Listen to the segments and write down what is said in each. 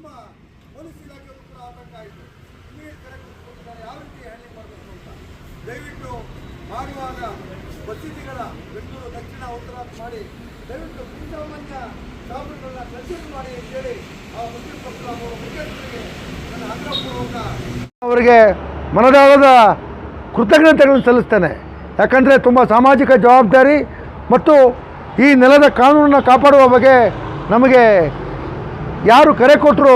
ನಮ್ಮ ಪೊಲೀಸ್ ಇಲಾಖೆಯವರು ಕೂಡ ಆತಂಕಾಯಿತು ಇಮಿಡಿಯೇಟ್ ಕರೆಕ್ಟ್ ಕೊಟ್ಟಿದ್ದಾರೆ ಯಾವ ರೀತಿ ಹ್ಯಾಂಡ್ಲಿಂಗ್ ಮಾಡಬೇಕು ಅಂತ? ದಯವಿಟ್ಟು ಮಾಡುವಾಗ ಪರಿಸ್ಥಿತಿಗಳ ಬೆಂಗಳೂರು ದಕ್ಷಿಣ, ಉತ್ತರ ಮಾಡಿ, ದಯವಿಟ್ಟು ಸಾಮಾನ್ಯ ಸಾಮಗ್ರಿಗಳನ್ನ ಕನ್ಸಿಲ್ ಮಾಡಿ ಅಂತೇಳಿ ಆ ಮುಸ್ಲಿಂ ಪಕ್ಷದ ಮುಖ್ಯಸ್ಥರಿಗೆ ನನ್ನ ಆಗ್ರಹಪೂರ್ವಕ ಅವರಿಗೆ ಮನದಾಳದ ಕೃತಜ್ಞತೆಗಳನ್ನು ಸಲ್ಲಿಸ್ತೇನೆ. ಯಾಕಂದರೆ ತುಂಬ ಸಾಮಾಜಿಕ ಜವಾಬ್ದಾರಿ ಮತ್ತು ಈ ನೆಲದ ಕಾನೂನನ್ನು ಕಾಪಾಡುವ ಬಗ್ಗೆ ನಮಗೆ ಯಾರು ಕರೆ ಕೊಟ್ಟರು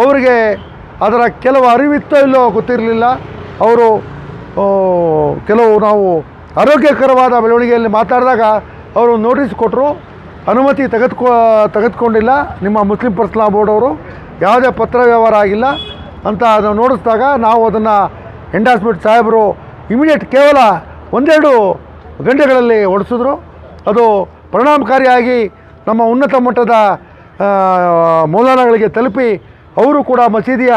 ಅವರಿಗೆ ಅದರ ಕೆಲವು ಅರಿವಿತ್ತೋ ಇಲ್ಲೋ ಗೊತ್ತಿರಲಿಲ್ಲ. ಅವರು ಕೆಲವು ನಾವು ಆರೋಗ್ಯಕರವಾದ ಬೆಳವಣಿಗೆಯಲ್ಲಿ ಮಾತಾಡಿದಾಗ ಅವರು ನೋಟಿಸ್ ಕೊಟ್ಟರು ಅನುಮತಿ ತೆಗೆದುಕೊ, ತೆಗೆದುಕೊಂಡಿಲ್ಲ. ನಿಮ್ಮ ಮುಸ್ಲಿಂ ಪರ್ಸನಲ್ ಬೋರ್ಡ್ ಅವರು ಯಾವುದೇ ಪತ್ರ ವ್ಯವಹಾರ ಆಗಿಲ್ಲ ಅಂತ ಅದನ್ನು ನೋಡಿಸಿದಾಗ ನಾವು ಅದನ್ನು ಎಂಡಾಸ್ಮೆಂಟ್ ಸಾಹೇಬರು ಇಮಿಡಿಯೇಟ್ ಕೇವಲ ಒಂದೆರಡು ಗಂಟೆಗಳಲ್ಲಿ ಹೊಡೆಸಿದ್ರು. ಅದು ಪರಿಣಾಮಕಾರಿಯಾಗಿ ನಮ್ಮ ಉನ್ನತ ಮಟ್ಟದ ಮೌಲಾನಗಳಿಗೆ ತಲುಪಿ ಅವರು ಕೂಡ ಮಸೀದಿಯ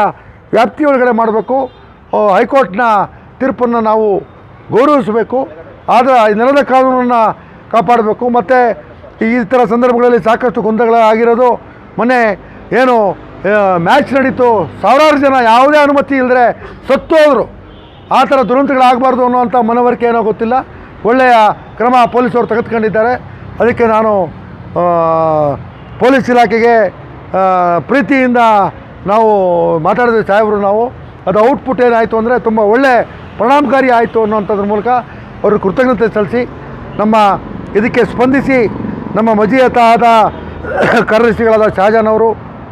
ವ್ಯಾಪ್ತಿಯೊಳಗಡೆ ಮಾಡಬೇಕು. ಹೈಕೋರ್ಟ್ನ ತೀರ್ಪನ್ನು ನಾವು ಗೌರವಿಸಬೇಕು. ಆದರೆ ನೆಲದ ಕಾನೂನನ್ನು ಕಾಪಾಡಬೇಕು. ಮತ್ತು ಈ ಥರ ಸಂದರ್ಭಗಳಲ್ಲಿ ಸಾಕಷ್ಟು ಗೊಂದಲಗಳು ಆಗಿರೋದು ಮೊನ್ನೆ ಏನು ಮ್ಯಾಚ್ ನಡೀತು. ಸಾವಿರಾರು ಜನ ಯಾವುದೇ ಅನುಮತಿ ಇಲ್ಲದೆ ಸತ್ತು ಹೋದರು. ಆ ಥರ ದುರಂತಗಳಾಗಬಾರ್ದು ಅನ್ನೋವಂಥ ಮನವರಿಕೆ ಏನೋ ಗೊತ್ತಿಲ್ಲ. ಒಳ್ಳೆಯ ಕ್ರಮ ಪೊಲೀಸರು ತೆಗೆದುಕೊಂಡಿದ್ದಾರೆ. ಅದಕ್ಕೆ ನಾನು ಪೊಲೀಸ್ ಇಲಾಖೆಗೆ ಪ್ರೀತಿಯಿಂದ ನಾವು ಮಾತಾಡಿದ್ವಿ ಸಾಹೇಬರು ನಾವು, ಅದು ಔಟ್ಪುಟ್ ಏನಾಯಿತು ಅಂದರೆ ತುಂಬ ಒಳ್ಳೆ ಪರಿಣಾಮಕಾರಿ ಆಯಿತು ಅನ್ನೋಂಥದ್ರ ಮೂಲಕ ಅವರು ಕೃತಜ್ಞತೆ ಸಲ್ಲಿಸಿ, ನಮ್ಮ ಇದಕ್ಕೆ ಸ್ಪಂದಿಸಿ, ನಮ್ಮ ಮಜಿಯತ ಆದ ಕಾರ್ಯದರ್ಶಿಗಳಾದ ಶಹಜಾನ್ ಅವರು,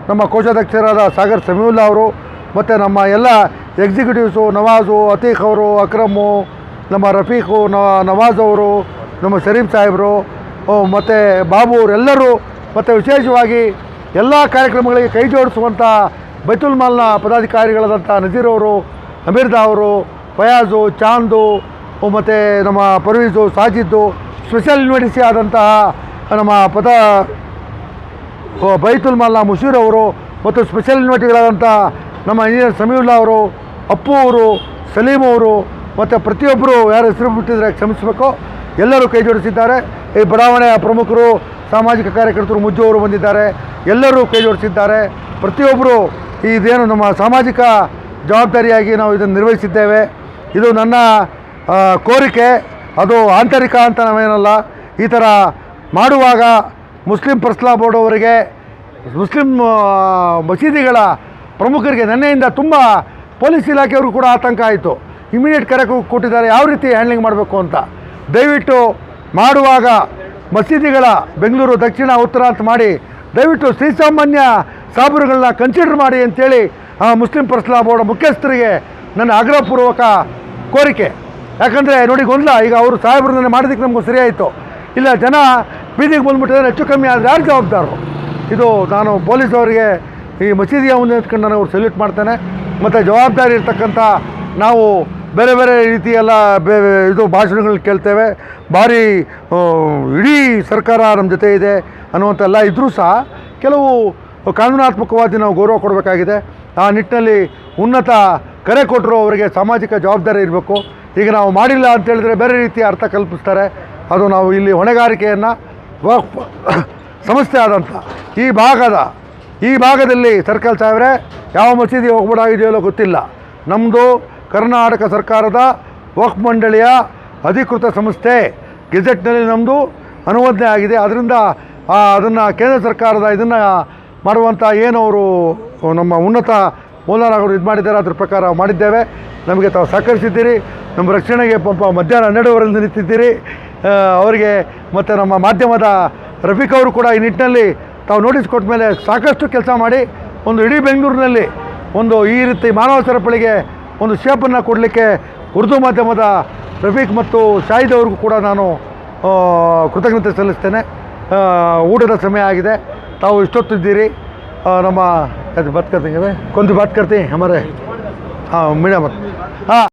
ನಮ್ಮ ಕೋಶಾಧ್ಯಕ್ಷರಾದ ಸಾಗರ್ ಸಮೀವುಲ್ಲಾ ಅವರು, ಮತ್ತು ನಮ್ಮ ಎಲ್ಲ ಎಕ್ಸಿಕ್ಯೂಟಿವ್ಸು ನವಾಜು, ಅತೀಕ್ ಅವರು, ಅಕ್ರಮು, ನಮ್ಮ ರಫೀಕು ನವಾಜ್ ಅವರು, ನಮ್ಮ ಶರೀಫ್ ಸಾಹೇಬರು ಮತ್ತು ಬಾಬು ಅವರೆಲ್ಲರೂ ಮತ್ತು ವಿಶೇಷವಾಗಿ ಎಲ್ಲ ಕಾರ್ಯಕ್ರಮಗಳಿಗೆ ಕೈ ಜೋಡಿಸುವಂಥ ಬೈತುಲ್ ಮಾಲ್ನ ಪದಾಧಿಕಾರಿಗಳಾದಂಥ ನಜೀರ್ ಅವರು, ಅಮೀರ್ದಾ ಅವರು, ಫಯಾಜು, ಚಾಂದು ಮತ್ತು ನಮ್ಮ ಪರ್ವೀಜು ಸಾಜಿದ್ದು, ಸ್ಪೆಷಲ್ ಇನ್ವಿಟಿಸಿ ಆದಂತಹ ನಮ್ಮ ಪದ ಬೈತುಲ್ ಮಾಲ್ನ ಮುಷೀರ್ ಅವರು ಮತ್ತು ಸ್ಪೆಷಲ್ ಇನ್ವಿಟಿಗಳಾದಂಥ ನಮ್ಮ ಇಂಜಿನಿಯರ್ ಸಮೀವುಲ್ಲಾ ಅವರು, ಅಪ್ಪು ಅವರು, ಸಲೀಮ್ ಅವರು ಮತ್ತು ಪ್ರತಿಯೊಬ್ಬರು ಯಾರು ಹೆಸರು ಬಿಟ್ಟಿದ್ರೆ ಕ್ಷಮಿಸಬೇಕು. ಎಲ್ಲರೂ ಕೈ ಜೋಡಿಸಿದ್ದಾರೆ. ಈ ಬಡಾವಣೆಯ ಪ್ರಮುಖರು ಸಾಮಾಜಿಕ ಕಾರ್ಯಕರ್ತರು ಮುಜ್ಜು ಬಂದಿದ್ದಾರೆ, ಎಲ್ಲರೂ ಕೈ ಜೋಡಿಸಿದ್ದಾರೆ. ಪ್ರತಿಯೊಬ್ಬರು ಇದೇನು ನಮ್ಮ ಸಾಮಾಜಿಕ ಜವಾಬ್ದಾರಿಯಾಗಿ ನಾವು ಇದನ್ನು ನಿರ್ವಹಿಸಿದ್ದೇವೆ. ಇದು ನನ್ನ ಕೋರಿಕೆ. ಅದು ಆಂತರಿಕ ಅಂತ ನಾವೇನಲ್ಲ, ಈ ಥರ ಮಾಡುವಾಗ ಮುಸ್ಲಿಂ ಪರ್ಸ್ಲಾ ಬೋರ್ಡ್ ಅವರಿಗೆ, ಮುಸ್ಲಿಂ ಮಸೀದಿಗಳ ಪ್ರಮುಖರಿಗೆ ನೆನ್ನೆಯಿಂದ ತುಂಬ ಪೊಲೀಸ್ ಇಲಾಖೆಯವರು ಕೂಡ ಆತಂಕ ಆಯಿತು. ಇಮಿಡಿಯೇಟ್ ಕರೆ ಕೊಟ್ಟಿದ್ದಾರೆ, ಯಾವ ರೀತಿ ಹ್ಯಾಂಡ್ಲಿಂಗ್ ಮಾಡಬೇಕು ಅಂತ. ದಯವಿಟ್ಟು ಮಾಡುವಾಗ ಮಸೀದಿಗಳ ಬೆಂಗಳೂರು ದಕ್ಷಿಣ ಉತ್ತರ ಅಂತ ಮಾಡಿ ದಯವಿಟ್ಟು ಶ್ರೀಸಾಮಾನ್ಯ ಸಾಬರುಗಳನ್ನ ಕನ್ಸಿಡರ್ ಮಾಡಿ ಅಂತೇಳಿ ಆ ಮುಸ್ಲಿಂ ಪರ್ಸನಲ್ ಬೋರ್ಡ್ ಮುಖ್ಯಸ್ಥರಿಗೆ ನನ್ನ ಆಗ್ರಹಪೂರ್ವಕ ಕೋರಿಕೆ. ಯಾಕಂದರೆ ನೋಡಿ ಗೊಂದಲ, ಈಗ ಅವರು ಸಾಹೇಬರನ್ನ ಮಾಡಿದ್ದಕ್ಕೆ ನಮಗೂ ಸರಿಯಾಯಿತು. ಇಲ್ಲ, ಜನ ಬೀದಿಗೆ ಬಂದ್ಬಿಟ್ಟಿದ್ರೆ ಹೆಚ್ಚು ಕಮ್ಮಿ ಆದರೆ ಯಾರು ಜವಾಬ್ದಾರರು ಇದು ನಾನು ಪೊಲೀಸ್ ಅವರಿಗೆ ಈ ಮಸೀದಿಯ ಮುಂದೆ ನಿಂತ್ಕೊಂಡು ನಾನು ಅವ್ರು ಸಲ್ಯೂಟ್ ಮಾಡ್ತೇನೆ. ಮತ್ತು ಜವಾಬ್ದಾರಿ ಇರ್ತಕ್ಕಂಥ ನಾವು ಬೇರೆ ಬೇರೆ ರೀತಿಯೆಲ್ಲ ಬೇ ಇದು ಭಾಷಣಗಳನ್ನ ಕೇಳ್ತೇವೆ. ಭಾರಿ ಇಡೀ ಸರ್ಕಾರ ನಮ್ಮ ಜೊತೆ ಇದೆ ಅನ್ನುವಂಥೆಲ್ಲ ಇದ್ದರೂ ಸಹ ಕೆಲವು ಕಾನೂನಾತ್ಮಕವಾಗಿ ನಾವು ಗೌರವ ಕೊಡಬೇಕಾಗಿದೆ. ಆ ನಿಟ್ಟಿನಲ್ಲಿ ಉನ್ನತ ಕರೆ ಕೊಟ್ಟರು ಅವರಿಗೆ ಸಾಮಾಜಿಕ ಜವಾಬ್ದಾರಿ ಇರಬೇಕು. ಈಗ ನಾವು ಮಾಡಿಲ್ಲ ಅಂತ ಹೇಳಿದ್ರೆ ಬೇರೆ ರೀತಿಯ ಅರ್ಥ ಕಲ್ಪಿಸ್ತಾರೆ. ಅದು ನಾವು ಇಲ್ಲಿ ಹೊಣೆಗಾರಿಕೆಯನ್ನು ಸಮಸ್ಯೆ ಆದಂಥ ಈ ಭಾಗದ, ಈ ಭಾಗದಲ್ಲಿ ಸರ್ಕಲ್ ಸಾಹೇಬ್ರೆ, ಯಾವ ಮಸೀದಿ ಹೋಗ್ಬಿಡಾಗಿದೆಯೋ ಗೊತ್ತಿಲ್ಲ. ನಮ್ಮದು ಕರ್ನಾಟಕ ಸರ್ಕಾರದ ವಕ್ಫ್ ಮಂಡಳಿಯ ಅಧಿಕೃತ ಸಂಸ್ಥೆ ಗೆಜೆಟ್ನಲ್ಲಿ ನಮ್ಮದು ಅನುಮೋದನೆ ಆಗಿದೆ. ಅದರಿಂದ ಅದನ್ನು ಕೇಂದ್ರ ಸರ್ಕಾರದ ಇದನ್ನು ಮಾಡುವಂಥ ಏನು ಅವರು ನಮ್ಮ ಉನ್ನತ ಅವರು ಇದು ಮಾಡಿದ್ದಾರೆ, ಅದ್ರ ಪ್ರಕಾರ ಮಾಡಿದ್ದೇವೆ. ನಮಗೆ ತಾವು ಸಹಕರಿಸಿದ್ದೀರಿ. ನಮ್ಮ ರಕ್ಷಣೆಗೆ ಪಂಪ ಮಧ್ಯಾಹ್ನ ಹನ್ನೆರಡುವರೆಯಿಂದ ನಿಂತಿದ್ದೀರಿ. ಅವರಿಗೆ ಮತ್ತು ನಮ್ಮ ಮಾಧ್ಯಮದ ರಫೀಕ್ ಅವರು ಕೂಡ ಈ ನಿಟ್ಟಿನಲ್ಲಿ ತಾವು ನೋಟಿಸ್ ಕೊಟ್ಟ ಮೇಲೆ ಸಾಕಷ್ಟು ಕೆಲಸ ಮಾಡಿ, ಒಂದು ಇಡೀ ಬೆಂಗಳೂರಿನಲ್ಲಿ ಒಂದು ಈ ರೀತಿ ಮಾನವ ಸರಪಳಿಗೆ ಒಂದು ಶೇಪನ್ನು ಕೊಡಲಿಕ್ಕೆ ಉರ್ದು ಮಾಧ್ಯಮದ ರಫೀಕ್ ಮತ್ತು ಶಾಹಿದ್ ಅವ್ರಿಗೂ ಕೂಡ ನಾನು ಕೃತಜ್ಞತೆ ಸಲ್ಲಿಸ್ತೇನೆ. ಊಟದ ಸಮಯ ಆಗಿದೆ. ತಾವು ಇಷ್ಟೊತ್ತಿದ್ದೀರಿ. ನಮ್ಮ ಅದು ಬಾತ್ ಕರ್ತೀನಿ ಕೊಂದು ಬಾತ್ ಕರ್ತೀನಿ ಹಾಂ ಮತ್ತು ಹಾಂ